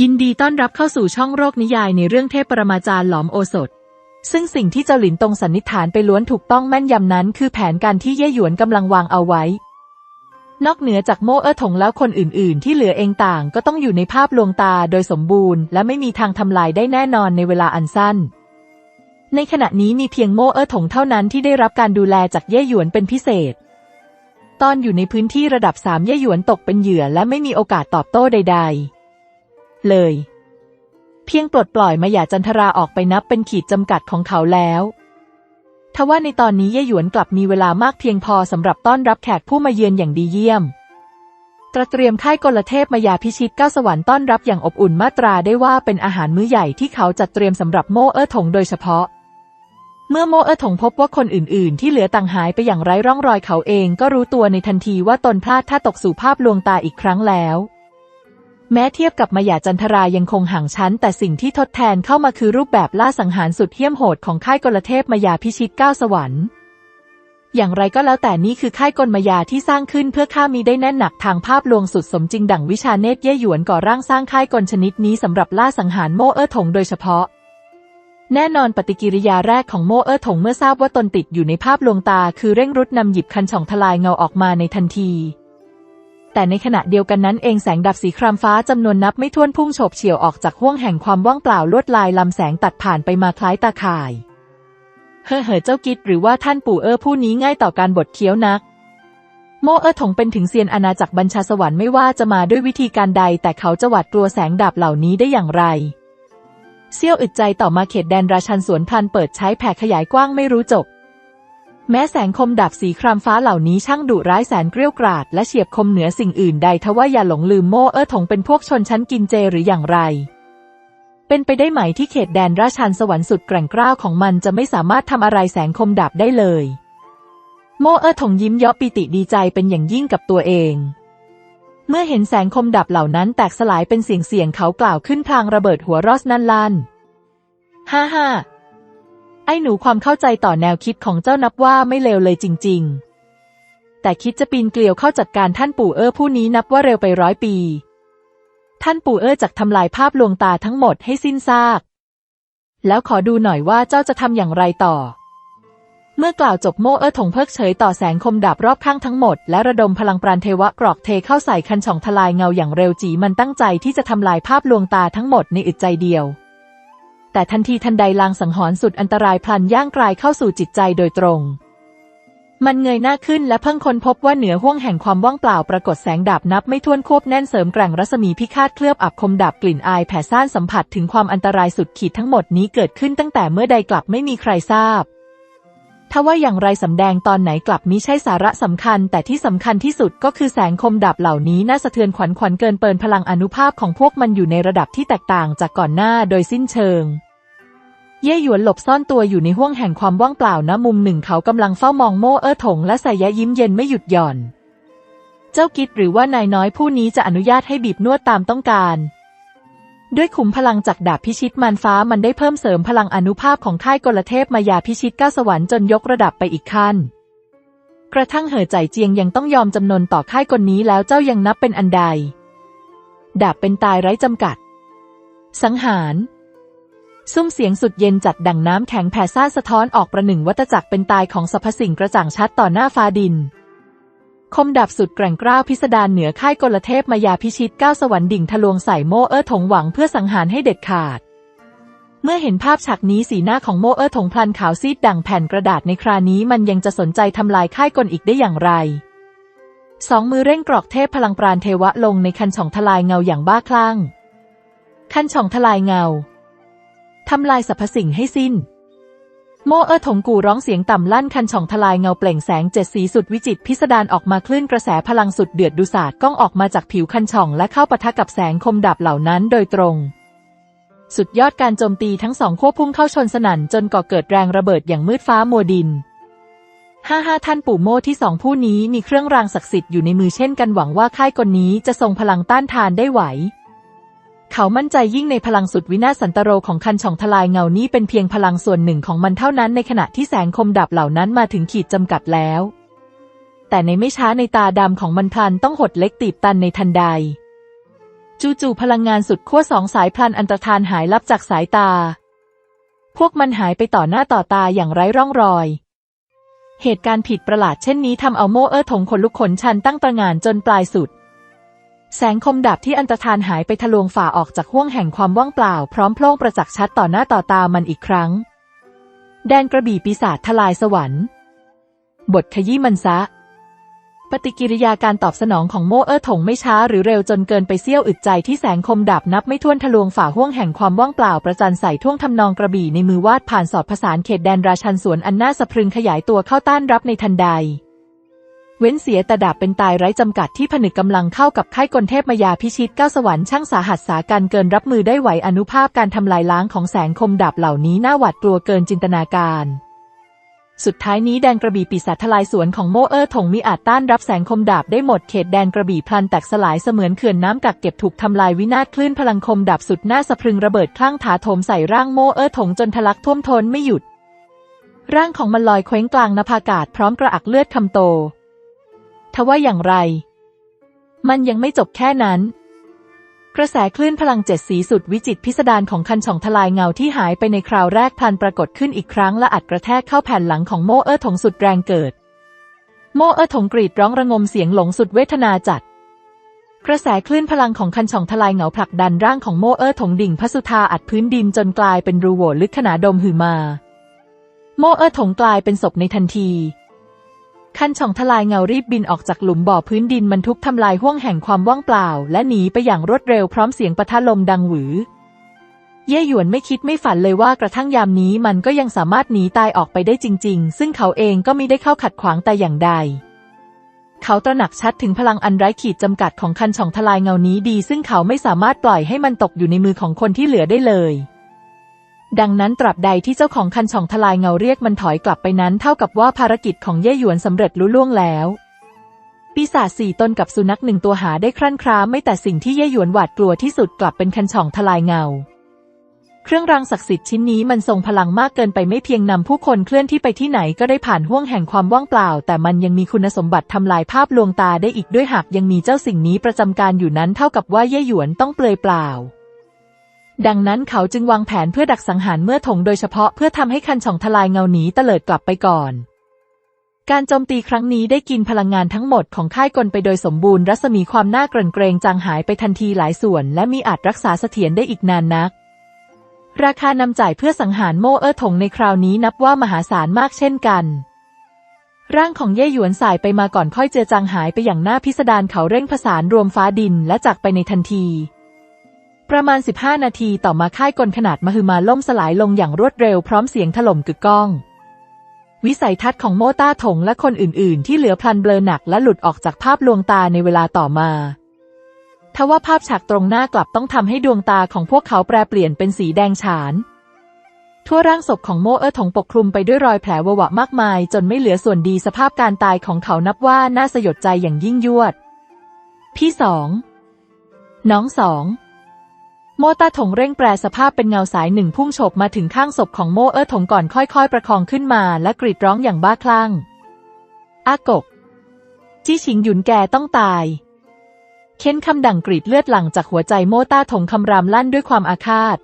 ยินดีต้อนรับเข้าสู่ช่องโรคนิยายในเรื่องเทพปรมาจารย์หลอมโอสถ ซึ่งสิ่งที่เจ้าหลินตงสันนิษฐานไปล้วนถูกต้องแม่นยำนั้น คือแผนการที่เย่หยวนกำลังวางเอาไว้ นอกเหนือจากโม่เอ๋อถงแล้วคนอื่น ๆ ที่เหลือเองต่างก็ต้องอยู่ในภาพลวงตาโดยสมบูรณ์ และไม่มีทางทำลายได้แน่นอนในเวลาอันสั้น ในขณะนี้มีเพียงโม่เอ๋อถงเท่านั้นที่ได้รับการดูแลจากเย่หยวนเป็นพิเศษ ตอนอยู่ในพื้นที่ระดับสามเย่หยวนตกเป็นเหยื่อและไม่มีโอกาสตอบโต้ใด ๆ เลย เพียงปลดปล่อยมายาจันทราออกไปนับเป็นขีดจำกัดของเขาแล้วทว่าในตอนนี้เย่หยวนกลับมีเวลามากเพียงพอสำหรับต้อนรับแขกผู้มาเยือนอย่างดีเยี่ยมตระเตรียมค่ายกลเทพมายาพิชิตเก้าสวรรค์ต้อนรับอย่างอบอุ่นมาตราได้ว่าเป็นอาหารมื้อใหญ่ที่เขาจัดเตรียมสำหรับโมเอ๋อถงโดยเฉพาะ เมื่อโมเอ๋อถงพบว่าคนอื่น ๆ ที่เหลือต่างหายไปอย่างไร้ร่องรอยเขาเองก็รู้ตัวในทันทีว่าตนพลาดท่าตกสู่ภาพลวงตาอีกครั้งแล้ว แม้เทียบกับมายาจันทรายังคงห่างชั้น แต่สิ่งที่ทดแทนเข้ามาคือรูปแบบล่าสังหารสุดเหี้ยมโหดของค่ายกลเทพมายาพิชิตเก้าสวรรค์อย่างไรก็แล้วแต่นี่คือค่ายกลมายาที่สร้างขึ้นเพื่อฆ่ามีได้แน่นหนักทางภาพลวงสุดสมจริงดั่งวิชาเนตรเย่หยวนก่อร่างสร้างค่ายกลชนิดนี้สำหรับล่าสังหารโมเออถงโดยเฉพาะ แน่นอนปฏิกิริยาแรกของโมเออถงเมื่อทราบว่าตนติดอยู่ในภาพลวงตา คือเร่งรุดนำหยิบคันช่องทลายเงาออกมาในทันที แต่ในขณะเดียวกันนั้นเองแสงดับสีครามฟ้าจำนวนนับไม่ถ้วนพุ่งโฉบเฉี่ยวออกจากห้วงแห่งความว่างเปล่าลวดลายลำแสงตัดผ่านไปมาคล้ายตาข่าย เฮ่อเฮ่อเจ้ากิดหรือว่าท่านปู่เอ๋อผู้นี้ง่ายต่อการบดเคี้ยวนัก โมเอ๋อถงเป็นถึงเซียนอาณาจักรบัญชาสวรรค์ไม่ว่าจะมาด้วยวิธีการใด แต่เขาจะหวาดกลัวแสงดาบเหล่านี้ได้อย่างไรเซี่ยวอึดใจต่อมาเขตแดนราชันสวนพลันเปิดใช้แผ่ขยายกว้างไม่รู้จบ แม้แสงคมดาบสีครามฟ้าเหล่านี้ช่างดุร้ายแสนเกรี้ยวกราด และเฉียบคมเหนือสิ่งอื่นใดทว่าอย่าหลงลืมโม่เอ๋อถงเป็นพวกชนชั้นกินเจหรืออย่างไร เป็นไปได้ไหมที่เขตแดนราชันสวรรค์สุดแกร่งกล้าวของมันจะไม่สามารถทำอะไรแสงคมดาบได้เลย โม่เอ๋อถงยิ้มเยาะปิติดีใจเป็นอย่างยิ่งกับตัวเอง เมื่อเห็นแสงคมดับเหล่านั้นแตกสลายเป็นเสียงเสียงเขากล่าวขึ้นพลางระเบิดหัวรอสนั่นลั่น ฮ่าฮ่า ไอ้หนูความเข้าใจต่อแนวคิดของเจ้านับว่าไม่เลวเลยจริง ๆ แต่คิดจะปีนเกลียวเข้าจัดการท่านปู่เอ้อผู้นี้นับว่าเร็วไปร้อยปี ท่านปู่เอ้อจักทำลายภาพลวงตาทั้งหมดให้สิ้นซาก แล้วขอดูหน่อยว่าเจ้าจะทำอย่างไรต่อ เมื่อกล่าวจบโม่เอ้อถงเพิกเฉยต่อแสงคมดาบรอบข้างทั้งหมด และระดมพลังปราณเทวะกรอกเทเข้าใส่คันช่องทลายเงาอย่างเร็วจีมันตั้งใจที่จะทำลายภาพลวงตาทั้งหมดในอึดใจเดียว แต่ทันทีทันใดลางสังหรณ์สุดอันตรายพลันย่างกลายเข้าสู่จิตใจโดยตรง มันเงยหน้าขึ้นและเพิ่งค้นพบว่าเหนือห้วงแห่งความว่างเปล่าปรากฏแสงดาบนับไม่ถ้วนควบแน่นเสริมแกร่งรัศมีพิฆาตเคลือบอับคมดาบกลิ่นอายแผ่ซ่านสัมผัสถึงความอันตรายสุดขีดทั้งหมดนี้เกิดขึ้นตั้งแต่เมื่อใดกลับไม่มีใครทราบ ถ้าว่าอย่างไรสำแดงตอนไหนกลับมิใช่สาระสำคัญ แต่ที่สำคัญที่สุดก็คือแสงคมดาบเหล่านี้น่าสะเทือนขวัญขวัญเกินเปินพลังอนุภาพของพวกมันอยู่ในระดับที่แตกต่างจากก่อนหน้าโดยสิ้นเชิง เย่หยวนหลบซ่อนตัวอยู่ในห้วงแห่งความว่างเปล่านะมุมหนึ่งเขากำลังเฝ้ามองโม่เอ้อถงและใส่ยะยิ้มเย็นไม่หยุดหย่อน เจ้ากิดหรือว่านายน้อยผู้นี้จะอนุญาตให้บีบนวดตามต้องการ ด้วยขุมพลังจากดาบพิชิตมารฟ้ามันได้เพิ่มเสริมพลังอนุภาพของค่ายกลเทพมายาพิชิตก้าสวรรค์จนยกระดับไปอีกขั้น กระทั่งเหอใจเจียงยังต้องยอมจำนนต่อค่ายกลนี้แล้วเจ้ายังนับเป็นอันใด ดาบเป็นตายไร้จำกัด สังหารซุ้มเสียงสุดเย็นจัดดังน้ำแข็งแผ่ซ่านสะท้อนออกประหนึ่งวัตจักรเป็นตายของสรรพสิ่งกระจ่างชัดต่อหน้าฟ้าดิน คมดับสุดแกร่งกร้าวพิสดารเหนือค่ายกลเทพมายาพิชิตก้าวสวรรค์ดิ่งทะลวงใส่โมเออถงหวังเพื่อสังหารให้เด็ดขาด เมื่อเห็นภาพฉากนี้สีหน้าของโมเออถงพลันขาวซีดดั่งแผ่นกระดาษในครานี้มันยังจะสนใจทำลายค่ายกลอีกได้อย่างไร สองมือเร่งกรอกเทพพลังปราณเทวะลงในคันช่องทลายเงาอย่างบ้าคลั่ง คันช่องทลายเงาทำลายสรรพสิ่งให้สิ้น โมเออถงกูร้องเสียงต่ำลั่นคันช่องทลายเงาเปล่งแสงเจ็ดสีสุดวิจิตพิสดารออกมาคลื่นกระแสพลังสุดเดือดดุสาดก้องออกมาจากผิวคันช่องและเข้าปะทะกับแสงคมดับเหล่านั้นโดยตรง สุดยอดการโจมตีทั้งสองควบพุ่งเข้าชนสนั่นจนก่อเกิดแรงระเบิดอย่างมืดฟ้ามัวดินห้าห้าท่านปู่โมที่สองผู้นี้มีเครื่องรางศักดิ์สิทธิ์อยู่ในมือเช่นกันหวังว่าค่ายกลนี้จะทรงพลังต้านทานได้ไหว เขามั่นใจยิ่งในพลังสุดวินาศสันตโรของคันช่องทลายเงานี้เป็นเพียงพลังส่วนหนึ่งของมันเท่านั้นในขณะที่แสงคมดับเหล่านั้นมาถึงขีดจำกัดแล้ว แต่ในไม่ช้าในตาดำของมันพลันต้องหดเล็กตีบตันในทันใด จู่ๆพลังงานสุดขั้วสองสายพลันอันตรธานหายลับจากสายตา พวกมันหายไปต่อหน้าต่อตาอย่างไร้ร่องรอย เหตุการณ์ผิดประหลาดเช่นนี้ทำเอาโมเออร์ถงขนลุกขนชันตั้งตระงานจนปลายสุด แสงคมดาบที่อันตรธานหายไปทะลวงฝ่าออกจากห้วงแห่งความว่างเปล่า พร้อมโพล่งประจักษ์ชัดต่อหน้าต่อตามันอีกครั้ง แดนกระบี่ปีศาจทลายสวรรค์ บทขยี้มันซะ ปฏิกิริยาการตอบสนองของโมเออร์ถงไม่ช้าหรือเร็วจนเกินไปเสี้ยวอึดใจที่แสงคมดาบนับไม่ถ้วนทะลวงฝ่าห้วงแห่งความว่างเปล่าประจันใส่ท่วงทำนองกระบี่ในมือวาดผ่านสอดผสานเขตแดนราชันสวนอันน่าสะพรึงขยายตัวเข้าต้านรับในทันใด เว้นเสียแต่ดาบเป็นตายไร้จำกัดที่ผนึกกำลังเข้ากับค่ายกลเทพมายาพิชิตเก้าสวรรค์ช่างสาหัสสาการเกินรับมือได้ไหวอนุภาพการทำลายล้างของแสงคมดาบเหล่านี้น่าหวาดกลัวเกินจินตนาการ สุดท้ายนี้แดนกระบี่ปีศาจทลายสวนของโมเออร์ถงมิอาจต้านรับแสงคมดาบได้หมดเขตแดนกระบี่พลันแตกสลายเสมือนเขื่อนน้ำกักเก็บถูกทำลายวินาศคลื่นพลังคมดาบสุดน่าสะพรึงระเบิดคลั่งถาโถมใส่ร่างโมเออร์ถงจนทะลักท่วมท้นไม่หยุดร่างของมันลอยเคว้งกลางนภาอากาศพร้อมกระอักเลือดคำโต ทว่าอย่างไร มันยังไม่จบแค่นั้น กระแสคลื่นพลังเจ็ดสีสุดวิจิตพิสดารของคันช่องทลายเงาที่หายไปในคราวแรกพันปรากฏขึ้นอีกครั้งและอัดกระแทกเข้าแผ่นหลังของโมเออร์ถงสุดแรงเกิด โมเออร์ถงกรีดร้องระงมเสียงหลงสุดเวทนาจัดกระแสคลื่นพลังของคันช่องทลายเงาผลักดันร่างของโมเออร์ถงดิ่งพระสุธาอัดพื้นดินจนกลายเป็นรูโหว่ลึกขนาดมหือมา โมเออร์ถงกลายเป็นศพในทันที คันช่องทลายเงารีบบินออกจากหลุมบ่อพื้นดินมันทุกทำลายห้วงแห่งความว่างเปล่า และหนีไปอย่างรวดเร็วพร้อมเสียงปะทะลมดังหวือ เย่หยวนไม่คิดไม่ฝันเลยว่ากระทั่งยามนี้มันก็ยังสามารถหนีตายออกไปได้จริง ๆ ซึ่งเขาเองก็ไม่ได้เข้าขัดขวางแต่อย่างใด เขาตระหนักชัดถึงพลังอันไร้ขีดจำกัดของคันช่องทลายเงานี้ดี ซึ่งเขาไม่สามารถปล่อยให้มันตกอยู่ในมือของคนที่เหลือได้เลย ดังนั้นตราบใดที่เจ้าของคันช่องทลายเงาเรียกมันถอยกลับไปนั้นเท่ากับว่าภารกิจของเย่หยวนสำเร็จลุล่วงแล้ว ปีศาจสี่ตนกับสุนัขหนึ่งตัวหาได้ครั่นคร้าไม่แต่สิ่งที่เย่หยวนหวาดกลัวที่สุดกลับเป็นคันช่องทลายเงา เครื่องรางศักดิ์สิทธิ์ชิ้นนี้มันทรงพลังมากเกินไปไม่เพียงนำผู้คนเคลื่อนที่ไปที่ไหนก็ได้ผ่านห้วงแห่งความว่างเปล่า แต่มันยังมีคุณสมบัติทำลายภาพลวงตาได้อีกด้วยหากยังมีเจ้าสิ่งนี้ประจำการอยู่นั้นเท่ากับว่าเย่หยวนต้องเปลือยเปล่า ดังนั้นเขาจึงวางแผนเพื่อดักสังหารเมื่อถงโดยเฉพาะเพื่อทำให้คันช่องทลายเงาหนีเตลิดกลับไปก่อน การโจมตีครั้งนี้ได้กินพลังงานทั้งหมดของค่ายกลไปโดยสมบูรณ์รัศมีความน่าเกรงเกรงจางหายไปทันทีหลายส่วน และมีอาจรักษาเสถียรได้อีกนานนัก ราคานำจ่ายเพื่อสังหารโมเออร์ถงในคราวนี้นับว่ามหาศาลมากเช่นกันร่างของเย่หยวนสายไปมาก่อนค่อยเจือจางหายไปอย่างน่าพิสดารเขาเร่งผสานรวมฟ้าดินและจากไปในทันที ประมาณ 15 นาทีต่อมาค่ายกลขนาดมหึมาล่มสลายลงอย่างรวดเร็วพร้อมเสียงถล่มกึกก้อง วิสัยทัศน์ของโมต้าถงและคนอื่น ๆ ที่เหลือพลันเบลอหนักและหลุดออกจากภาพลวงตาในเวลาต่อมาทว่าภาพฉากตรงหน้ากลับต้องทำให้ดวงตาของพวกเขาแปรเปลี่ยนเป็นสีแดงฉาน ทั่วร่างศพของโมเออร์ถงปกคลุมไปด้วยรอยแผลวะวะมากมาย จนไม่เหลือส่วนดีสภาพการตายของเขานับว่าน่าสยดใจอย่างยิ่งยวด พี่สอง น้องสอง โมตาถงเร่งแปรสภาพเป็นเงาสายหนึ่งพุ่งโฉบมาถึงข้างศพของโมเออร์ถงก่อนค่อยๆ ประคองขึ้นมาและกรีดร้องอย่างบ้าคลั่ง อากก จี้ชิงหยุนแกต้องตาย เค้นคำดั่งกรีดเลือดหลั่งจากหัวใจโมต้าถงคำรามลั่นด้วยความอาฆาต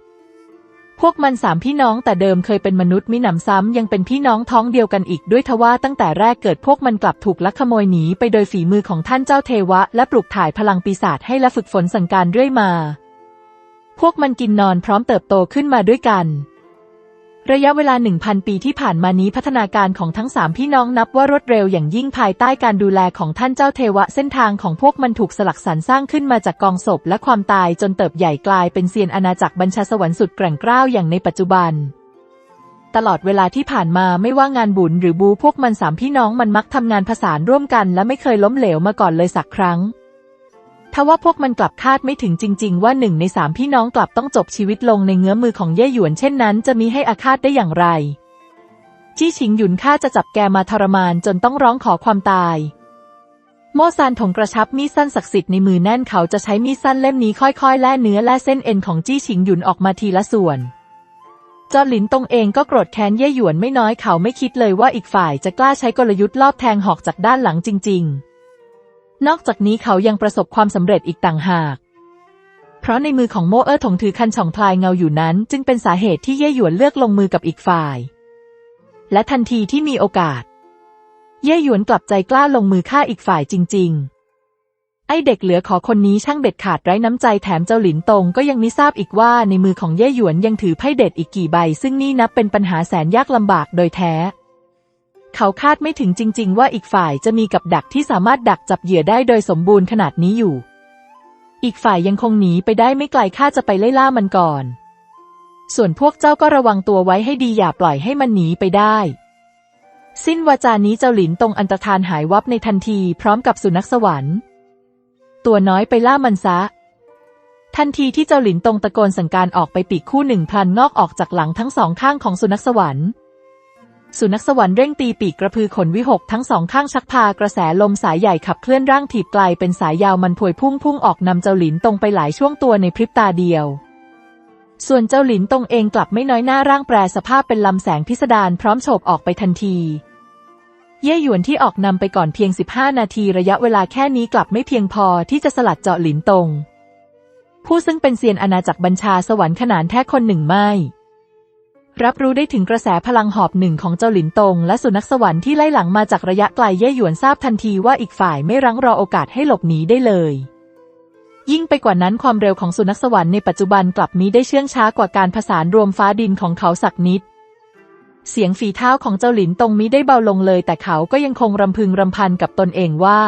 พวกมันสามพี่น้องแต่เดิมเคยเป็นมนุษย์มิหนำซ้ำยังเป็นพี่น้องท้องเดียวกันอีกด้วยทว่าตั้งแต่แรกเกิดพวกมันกลับถูกลักขโมยหนีไปโดยฝีมือของท่านเจ้าเทวะ และปลุกถ่ายพลังปีศาจให้และฝึกฝนสั่งการเรื่อยมา พวกมันกินนอนพร้อมเติบโตขึ้นมาด้วยกัน ระยะเวลาหนึ่งพันปีที่ผ่านมานี้พัฒนาการของทั้งสามพี่น้องนับว่ารวดเร็วอย่างยิ่งภายใต้การดูแลของท่านเจ้าเทวะเส้นทางของพวกมันถูกสลักสรรสร้างขึ้นมาจากกองศพและความตายจนเติบใหญ่กลายเป็นเซียนอาณาจักรบัญชาสวรรค์สุดแกร่งกร้าวอย่างในปัจจุบันตลอดเวลาที่ผ่านมาไม่ว่างานบุญหรือบูพวกมันสามพี่น้องมันมักทำงานผสานร่วมกันและไม่เคยล้มเหลวมาก่อนเลยสักครั้ง ทว่าพวกมันกลับคาดไม่ถึงจริง ๆ ว่าหนึ่งในสามพี่น้องกลับต้องจบชีวิตลงในเงื้อมือของเย่หยวนเช่นนั้น จะมีให้อาฆาตได้อย่างไร จี้ชิงหยุนข้าจะจับแกมาทรมานจนต้องร้องขอความตาย โมซานถงกระชับมีดสั้นศักดิ์สิทธิ์ในมือแน่นเขาจะใช้มีดสั้นเล่มนี้ค่อยๆแล่เนื้อและเส้นเอ็นของจี้ชิงหยุนออกมาทีละส่วนจอหลินตรงเองก็โกรธแค้นเย่หยวนไม่น้อยเขาไม่คิดเลยว่าอีกฝ่ายจะกล้าใช้กลยุทธ์ลอบแทงหอกจากด้านหลังจริง ๆ นอกจากนี้เขายังประสบความสำเร็จอีกต่างหาก เพราะในมือของโมเออร์ถงถือคันช่องพลายเงาอยู่นั้น จึงเป็นสาเหตุที่เย่หยวนเลือกลงมือกับอีกฝ่าย และทันทีที่มีโอกาส เย่หยวนกลับใจกล้าลงมือฆ่าอีกฝ่ายจริง ๆไอเด็กเหลือขอคนนี้ช่างเด็ดขาดไร้น้ำใจแถมเจ้าหลินตงก็ยังมิทราบอีกว่าในมือของเย่หยวนยังถือไพ่เด็ดอีกกี่ใบ ซึ่งนี่นับเป็นปัญหาแสนยากลำบากโดยแท้ เขาคาดไม่ถึงจริง ๆ ว่าอีกฝ่ายจะมีกับดักที่สามารถดักจับเหยื่อได้โดยสมบูรณ์ขนาดนี้อยู่ อีกฝ่ายยังคงหนีไปได้ไม่ไกลข้าจะไปไล่ล่ามันก่อน ส่วนพวกเจ้าก็ระวังตัวไว้ให้ดีอย่าปล่อยให้มันหนีไปได้ สิ้นวาจานี้เจ้าหลินตรงอันตรธานหายวับในทันทีพร้อมกับสุนัขสวรรค์ ตัวน้อยไปล่ามันซะทันทีที่เจ้าหลินตรงตะโกนสั่งการออกไปปีกคู่หนึ่งพลันงอกออกจากหลังทั้งสองข้างของสุนัขสวรรค์ สุนัขสวรรค์เร่งตีปีกกระพือขนวิหกทั้งสองข้างชักพากระแสลมสายใหญ่ขับเคลื่อนร่างถีบไกลเป็นสายยาวมันพวยพุ่งพุ่งออกนำเจ้าหลินตรงไปหลายช่วงตัวในพริบตาเดียว ส่วนเจ้าหลินตรงเองกลับไม่น้อยหน้าร่างแปรสภาพเป็นลำแสงพิสดารพร้อมโฉบออกไปทันที เย่หยวนที่ออกนำไปก่อนเพียง 15 นาทีระยะเวลาแค่นี้กลับไม่เพียงพอที่จะสลัดเจาะหลินตรง ผู้ซึ่งเป็นเซียนอาณาจักรบัญชาสวรรค์ขนานแท้คนหนึ่งไม่ รับรู้ได้ถึงกระแสพลังหอบหนึ่งของเจ้าหลินตง และสุนัขสวรรค์ที่ไล่หลังมาจากระยะไกลเย่หยวนทราบทันทีว่าอีกฝ่ายไม่รั้งรอโอกาสให้หลบหนีได้เลย ยิ่งไปกว่านั้นความเร็วของสุนัขสวรรค์ในปัจจุบันกลับมีได้เชื่องช้ากว่าการผสานรวมฟ้าดินของเขาสักนิด เสียงฝีเท้าของเจ้าหลินตงมิได้เบาลงเลย แต่เขาก็ยังคงรำพึงรำพันกับตนเองว่า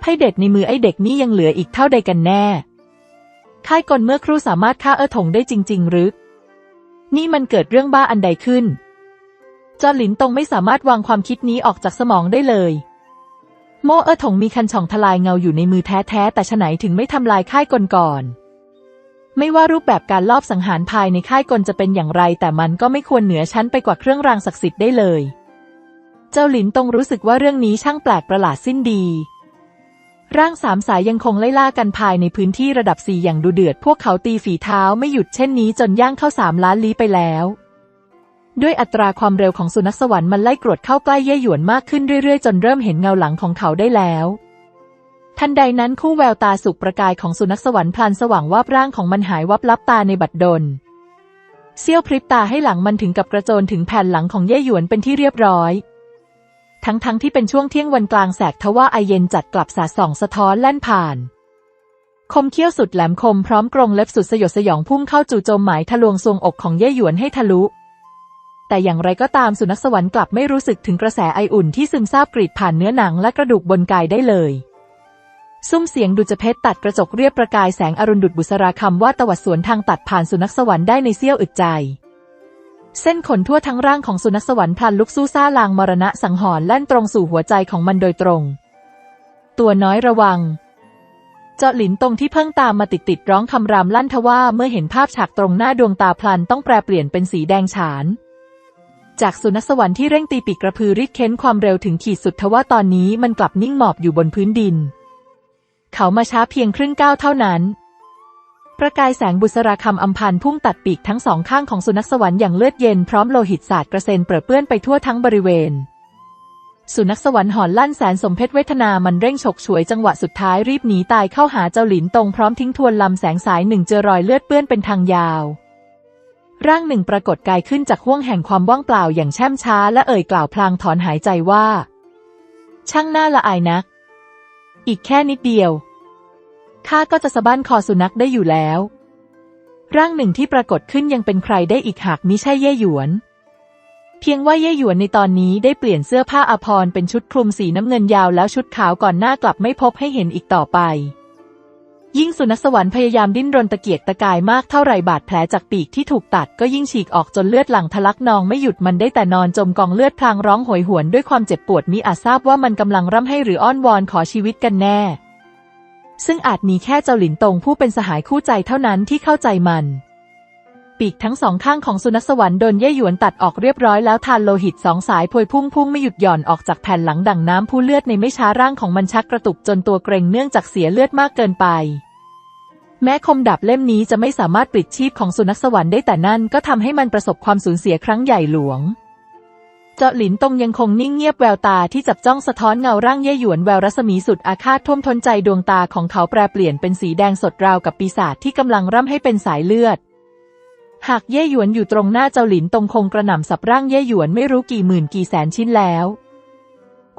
ไพ่เด็ดในมือไอ้เด็กนี่ยังเหลืออีกเท่าใดกันแน่ ค่ายกลเมื่อครู่สามารถฆ่าเออถงได้จริง ๆ หรือ นี่มันเกิดเรื่องบ้าอันใดขึ้นเจ้าหลินตงไม่สามารถวางความคิดนี้ออกจากสมองได้เลย โมเออถงมีคันช่องทลายเงาอยู่ในมือแท้ๆแต่ฉะไหนถึงไม่ทำลายค่ายกลก่อน ไม่ว่ารูปแบบการลอบสังหารภายในค่ายกลจะเป็นอย่างไร แต่มันก็ไม่ควรเหนือชั้นไปกว่าเครื่องรางศักดิ์สิทธิ์ได้เลย เจ้าหลินตงรู้สึกว่าเรื่องนี้ช่างแปลกประหลาดสิ้นดี ร่างสามสายยังคงไล่ล่ากันภายในพื้นที่ระดับสี่อย่างดูเดือด พวกเขาตีฝีเท้าไม่หยุดเช่นนี้จนย่างเข้าสามล้านลี้ไปแล้ว ด้วยอัตราความเร็วของสุนัขสวรรค์มันไล่กรวดเข้าใกล้เย่หยวนมากขึ้นเรื่อยๆ จนเริ่มเห็นเงาหลังของเขาได้แล้วทันใดนั้นคู่แววตาสุกประกายของสุนัขสวรรค์พลันสว่างวาบร่างของมันหายวับลับตาในบัดดลเสี้ยวพริบตาให้หลังมันถึงกับกระโจนถึงแผ่นหลังของเย่หยวนเป็นที่เรียบร้อย ทั้งๆทที่เป็นช่วงเที่ยงวันกลางแสกทว่าไอเย็นจัดกลับสาดส่องสะท้อนแล่นผ่าน คมเขี้ยวสุดแหลมคมพร้อมกรงเล็บสุดสยดสยองพุ่งเข้าจู่โจมหมายทะลวงทรวงอกของเย่หยวนให้ทะลุ แต่อย่างไรก็ตามสุนัขสวรรค์กลับไม่รู้สึกถึงกระแสไออุ่นที่ซึมซาบกรีดผ่านเนื้อหนังและกระดูกบนกายได้เลยซุ้มเสียงดุจเพชรตัดกระจกเรียบประกายแสงอรุณดุจบุษราคำว่าตวัดสวนทางตัดผ่านสุนัขสวรรค์ได้ในเสี้ยวอึดใจ เส้นขนทั่วทั้งร่างของสุนัขสวรรค์พลันลุกสู้ซ่าลางมรณะสังหรณ์แล่นตรงสู่หัวใจของมันโดยตรง ตัวน้อยระวัง เจาะหลินตรงที่เพิ่งตามมาติดติดร้องคำรามลั่นทว่าเมื่อเห็นภาพฉากตรงหน้าดวงตาพลันต้องแปรเปลี่ยนเป็นสีแดงฉาน จากสุนัขสวรรค์ที่เร่งตีปีกกระพือริดเค้นความเร็วถึงขีดสุดทว่าตอนนี้มันกลับนิ่งหมอบอยู่บนพื้นดิน เขามาช้าเพียงครึ่งก้าวเท่านั้น ประกายแสงบุษราคำอัมพันธ์พุ่งตัดปีกทั้งสองข้างของสุนัขสวรรค์อย่างเลือดเย็นพร้อมโลหิตสาดกระเซ็นเปรอะเปื้อนไปทั่วทั้งบริเวณ สุนัขสวรรค์หอนลั่นแสนสมเพชเวทนามันเร่งฉกฉวยจังหวะสุดท้ายรีบหนีตายเข้าหาเจ้าหลินตรงพร้อมทิ้งทวนลำแสงสายหนึ่งเจอรอยเลือดเปื้อนเป็นทางยาว ร่างหนึ่งปรากฏกายขึ้นจากห้วงแห่งความว่างเปล่าอย่างแช่มช้า และเอ่ยกล่าวพลางถอนหายใจว่า ช่างน่าละอายนัก อีกแค่นิดเดียว ข้าก็จะสะบั้นคอสุนัขได้อยู่แล้ว ร่างหนึ่งที่ปรากฏขึ้นยังเป็นใครได้อีกหากมิใช่เย่หยวน เพียงว่าเย่หยวนในตอนนี้ได้เปลี่ยนเสื้อผ้าอภรเป็นชุดคลุมสีน้ำเงินยาวแล้วชุดขาวก่อนหน้ากลับไม่พบให้เห็นอีกต่อไป ยิ่งสุนัขสวรรค์พยายามดิ้นรนตะเกียกตะกายมากเท่าไรบาดแผลจากปีกที่ถูกตัดก็ยิ่งฉีกออกจนเลือดหลั่งทะลักนองไม่หยุดมันได้แต่นอนจมกองเลือดพลางร้องโหยหวนด้วยความเจ็บปวดมิอาจทราบว่ามันกำลังร่ำให้หรืออ้อนวอนขอชีวิตกันแน่ ซึ่งอาจมีแค่เจ้าหลินตงผู้เป็นสหายคู่ใจเท่านั้นที่เข้าใจมัน ปีกทั้งสองข้างของสุนัขสวรรค์โดนเย่หยวนตัดออกเรียบร้อยแล้วทานโลหิตสองสายพวยพุ่งพุ่งไม่หยุดหย่อนออกจากแผ่นหลังดั่งน้ำผู้เลือดในไม่ช้าร่างของมันชักกระตุกจนตัวเกรงเนื่องจากเสียเลือดมากเกินไป แม้คมดาบเล่มนี้จะไม่สามารถปลิดชีพของสุนัขสวรรค์ได้แต่นั่นก็ทำให้มันประสบความสูญเสียครั้งใหญ่หลวง เจาะหลินตงยังคงนิ่งเงียบแววตาที่จับจ้องสะท้อนเงาร่างเย่หยวนแววรัศมีสุดอาฆาตท่วมท้นใจดวงตาของเขาแปรเปลี่ยนเป็นสีแดงสดราวกับปีศาจที่กำลังร่ำให้เป็นสายเลือด หากเย่หยวนอยู่ตรงหน้าเจ้าหลินตงคงกระหน่ำสับร่างเย่หยวนไม่รู้กี่หมื่นกี่แสนชิ้นแล้ว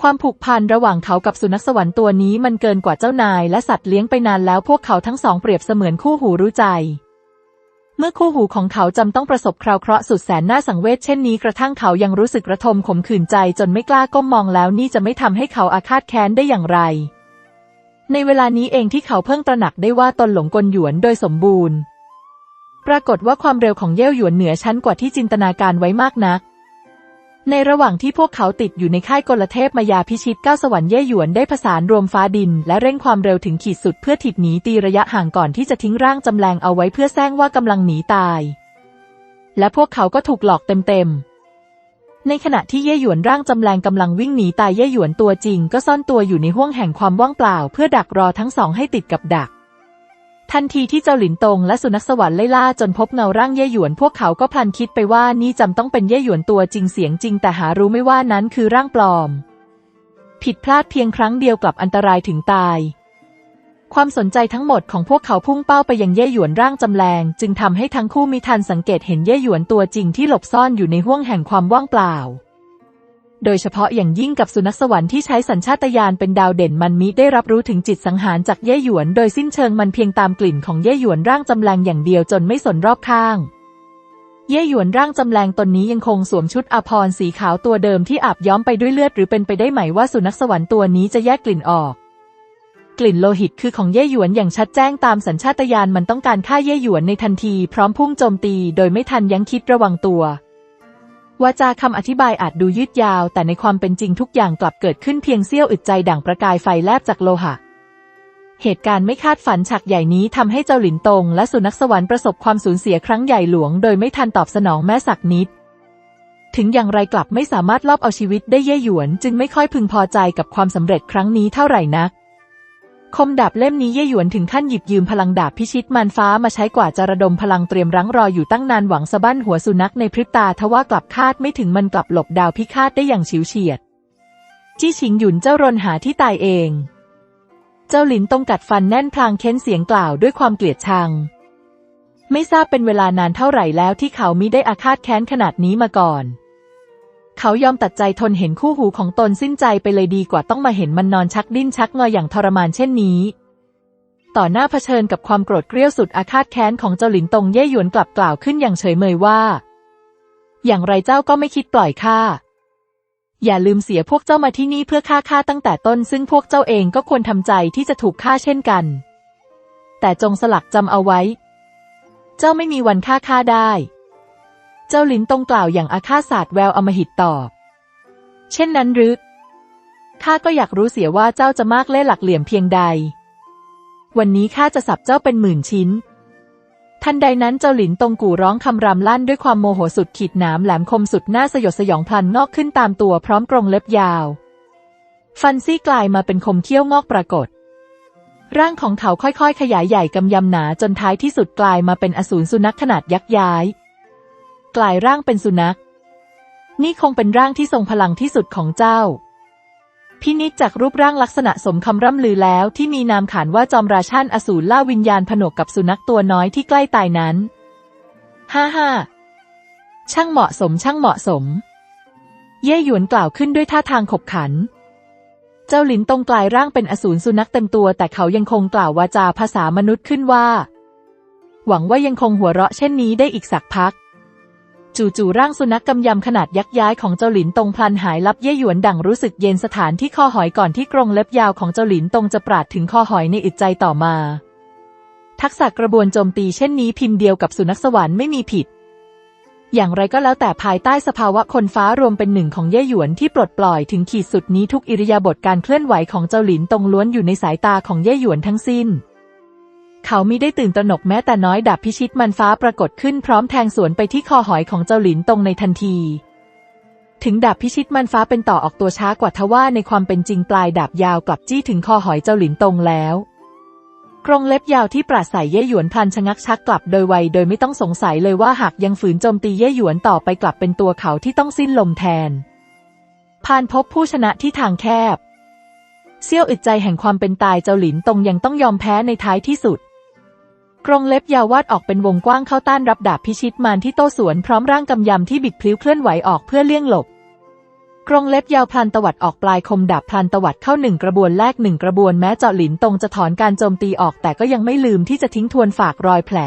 ความผูกพันระหว่างเขากับสุนัขสวรรค์ตัวนี้มันเกินกว่าเจ้านายและสัตว์เลี้ยงไปนานแล้วพวกเขาทั้งสองเปรียบเสมือนคู่หูรู้ใจ เมื่อคู่หูของเขาจำต้องประสบคราวเคราะห์สุดแสนน่าสังเวชเช่นนี้กระทั่งเขายังรู้สึกระทมขมขื่นใจจนไม่กล้าก้มมองแล้วนี่จะไม่ทำให้เขาอาฆาตแค้นได้อย่างไร ในเวลานี้เองที่เขาเพิ่งตระหนักได้ว่าตนหลงกลหยวนโดยสมบูรณ์ ปรากฏว่าความเร็วของเย่ยวหยวนเหนือชั้นกว่าที่จินตนาการไว้มากนัก ในระหว่างที่พวกเขาติดอยู่ในค่ายกลเทพมายาพิชิตเก้าสวรรค์เย่หยวนได้ผสานรวมฟ้าดิน และเร่งความเร็วถึงขีดสุดเพื่อถิดหนีตีระยะห่างก่อนที่จะทิ้งร่างจำแรงเอาไว้เพื่อแซงว่ากำลังหนีตาย และพวกเขาก็ถูกหลอกเต็มๆ ในขณะที่เย่หยวนร่างจำแรงกำลังวิ่งหนีตายเย่หยวนตัวจริง ก็ซ่อนตัวอยู่ในห้วงแห่งความว่างเปล่า เพื่อดักรอทั้งสองให้ติดกับดัก ทันทีที่เจ้าหลินตงและสุนัขสวรรค์ไล่ล่าจนพบเงาร่างเย่หยวนพวกเขาก็พลันคิดไปว่านี่จำต้องเป็นเย่หยวนตัวจริงเสียงจริง แต่หารู้ไม่ว่านั้นคือร่างปลอม ผิดพลาดเพียงครั้งเดียวกลับอันตรายถึงตาย ความสนใจทั้งหมดของพวกเขาพุ่งเป้าไปยังเย่หยวนร่างจำแรงจึงทำให้ทั้งคู่มิทันสังเกตเห็นเย่หยวนตัวจริงที่หลบซ่อนอยู่ในห้วงแห่งความว่างเปล่า โดยเฉพาะอย่างยิ่งกับสุนัขสวรรค์ที่ใช้สัญชาตญาณเป็นดาวเด่นมันมิได้รับรู้ถึงจิตสังหารจากเย่หยวน โดยสิ้นเชิงมันเพียงตามกลิ่นของเย่หยวนร่างจำแรงอย่างเดียวจนไม่สนรอบข้าง เย่หยวนร่างจำแรงตนนี้ยังคงสวมชุดอภรณ์สีขาวตัวเดิมที่อาบย้อมไปด้วยเลือดหรือเป็นไปได้ไหมว่าสุนัขสวรรค์ตัวนี้จะแยกกลิ่นออกกลิ่นโลหิตคือของเย่หยวนอย่างชัดแจ้งตามสัญชาตญาณมันต้องการฆ่าเย่หยวนในทันทีพร้อมพุ่งโจมตีโดยไม่ทันยั้งคิดระวังตัว วาจาคำอธิบายอาจดูยืดยาว แต่ในความเป็นจริงทุกอย่างกลับเกิดขึ้นเพียงเสี้ยวอึดใจดั่งประกายไฟแลบจากโลหะ เหตุการณ์ไม่คาดฝันฉากใหญ่นี้ทำให้เจ้าหลินตง และสุนัขสวรรค์ประสบความสูญเสียครั้งใหญ่หลวง โดยไม่ทันตอบสนองแม้สักนิด ถึงอย่างไรกลับไม่สามารถลอบเอาชีวิตได้เย่หยวน จึงไม่ค่อยพึงพอใจกับความสำเร็จครั้งนี้เท่าไหร่นัก คมดาบเล่มนี้เย่หยวนถึงขั้นหยิบยืมพลังดาบพิชิตมารฟ้ามาใช้กว่าจะระดมพลังเตรียมรั้งรออยู่ตั้งนานหวังสะบั้นหัวสุนัขในพริบตาทว่ากลับคาดไม่ถึงมันกลับหลบดาวพิฆาตได้อย่างฉิวเฉียด จี้ชิงหยุนเจ้ารนหาที่ตายเอง เจ้าหลินตรงกัดฟันแน่นพลางเค้นเสียงกล่าวด้วยความเกลียดชัง ไม่ทราบเป็นเวลานานเท่าไหร่แล้วที่เขามิได้อาฆาตแค้นขนาดนี้มาก่อน เขายอมตัดใจทนเห็นคู่หูของตนสิ้นใจไปเลยดีกว่าต้องมาเห็นมันนอนชักดิ้นชักงออย่างทรมานเช่นนี้ ต่อหน้าเผชิญกับความโกรธเกรี้ยวสุดอาฆาตแค้นของเจ้าหลินตงเย่หยวนกลับกล่าวขึ้นอย่างเฉยเมยว่า อย่างไรเจ้าก็ไม่คิดปล่อยข้าอย่าลืมเสียพวกเจ้ามาที่นี่เพื่อฆ่าข้าตั้งแต่ต้น ซึ่งพวกเจ้าเองก็ควรทำใจที่จะถูกฆ่าเช่นกัน แต่จงสลักจำเอาไว้ เจ้าไม่มีวันฆ่าข้าได้ เจ้าลินตรงกล่าวอย่างอาฆาตศาสตร์แววอมหิตตอบ เช่นนั้นหรือข้าก็อยากรู้เสียว่าเจ้าจะมากเล่ห์หลักเหลี่ยมเพียงใด วันนี้ข้าจะสับเจ้าเป็นหมื่นชิ้น ทันใดนั้นเจ้าหลินตรงกู่ร้องคำรำลั่นด้วยความโมโหสุดขีดหนามแหลมคมสุดหน้าสยดสยองพลันงอกขึ้นตามตัวพร้อมกรงเล็บยาว ฟันซี่กลายมาเป็นคมเขี้ยวงอกปรากฏ ร่างของเขาค่อยๆ ขยายใหญ่กำยำหนาจนท้ายที่สุดกลายมาเป็นอสูรสุนัขขนาดยักษ์ย้าย กลายร่างเป็นสุนัข นี่คงเป็นร่างที่ทรงพลังที่สุดของเจ้า พินิจจากรูปร่างลักษณะสมคำร่ำลือแล้วที่มีนามขานว่าจอมราชันอสูรล่าวิญญาณผนวกกับสุนัขตัวน้อยที่ใกล้ตายนั้น ฮ่าฮ่าช่างเหมาะสมช่างเหมาะสม เย่หยวนกล่าวขึ้นด้วยท่าทางขบขัน เจ้าหลินตรงกลายร่างเป็นอสูรสุนัขเต็มตัว แต่เขายังคงกล่าววาจาภาษามนุษย์ขึ้นว่า หวังว่ายังคงหัวเราะเช่นนี้ได้อีกสักพัก จู่ๆร่างสุนัขกำยำขนาดยักษ์ย้ายของเจ้าหลินตรงพลันหายลับเย่หยวนดังรู้สึกเย็นสถานที่คอหอยก่อนที่กรงเล็บยาวของเจ้าหลินตรงจะปราดถึงคอหอยในอึดใจต่อมา ทักษะกระบวนโจมตีเช่นนี้พิมพ์เดียวกับสุนัขสวรรค์ไม่มีผิด อย่างไรก็แล้วแต่ภายใต้สภาวะคนฟ้ารวมเป็นหนึ่งของเย่หยวนที่ปลดปล่อยถึงขีดสุดนี้ทุกอิริยาบถการเคลื่อนไหวของเจ้าหลินตรงล้วนอยู่ในสายตาของเย่หยวนทั้งสิ้น เขามิได้ตื่นตระหนกแม้แต่น้อยดาบพิชิตมันฟ้าปรากฏขึ้นพร้อมแทงสวนไปที่คอหอยของเจ้าหลินตรงในทันที ถึงดาบพิชิตมันฟ้าเป็นต่อออกตัวช้ากว่าทว่าในความเป็นจริงปลายดาบยาวกลับจี้ถึงคอหอยเจ้าหลินตรงแล้วกรงเล็บยาวที่ปราดใส่เย่หยวนพลันชะงักชักกลับโดยไวโดยไม่ต้องสงสัยเลยว่าหากยังฝืนโจมตีเย่หยวนต่อไปกลับเป็นตัวเขาที่ต้องสิ้นลมแทนพานพบผู้ชนะที่ทางแคบ เซี่ยวอึดใจแห่งความเป็นตายเจ้าหลินตรงยังต้องยอมแพ้ในท้ายที่สุด กรงเล็บยาววาดออกเป็นวงกว้างเข้าต้านรับดาบพิชิตมารที่โต้สวนพร้อมร่างกำยำที่บิดพลิ้วเคลื่อนไหวออกเพื่อเลี่ยงหลบ กรงเล็บยาวพลันตวัดออกปลายคมดาบพลันตวัดเข้าหนึ่งกระบวนแรกหนึ่งกระบวนแม้เจาะหลินตรงจะถอนการโจมตีออกแต่ก็ยังไม่ลืมที่จะทิ้งทวนฝากรอยแผล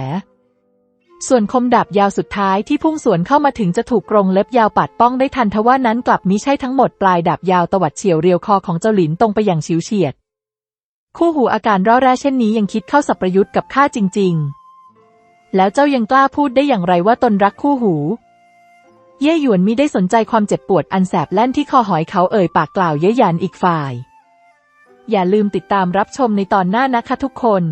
ส่วนคมดาบยาวสุดท้ายที่พุ่งสวนเข้ามาถึงจะถูกกรงเล็บยาวปัดป้องได้ทันทว่านั้นกลับมิใช่ทั้งหมดปลายดาบยาวตวัดเฉียวเรียวคอของเจ้าหลินตรงไปอย่างฉิวเฉียด คู่หูอาการร่อแร่เช่นนี้ยังคิดเข้าสับประยุทธ์กับข้าจริง ๆ แล้วเจ้ายังกล้าพูดได้อย่างไรว่าตนรักคู่หู เย่หยวนมิได้สนใจความเจ็บปวดอันแสบแล่นที่คอหอยเขาเอ่ยปากกล่าวเย้ยหยันอีกฝ่าย อย่าลืมติดตามรับชมในตอนหน้านะคะทุกคน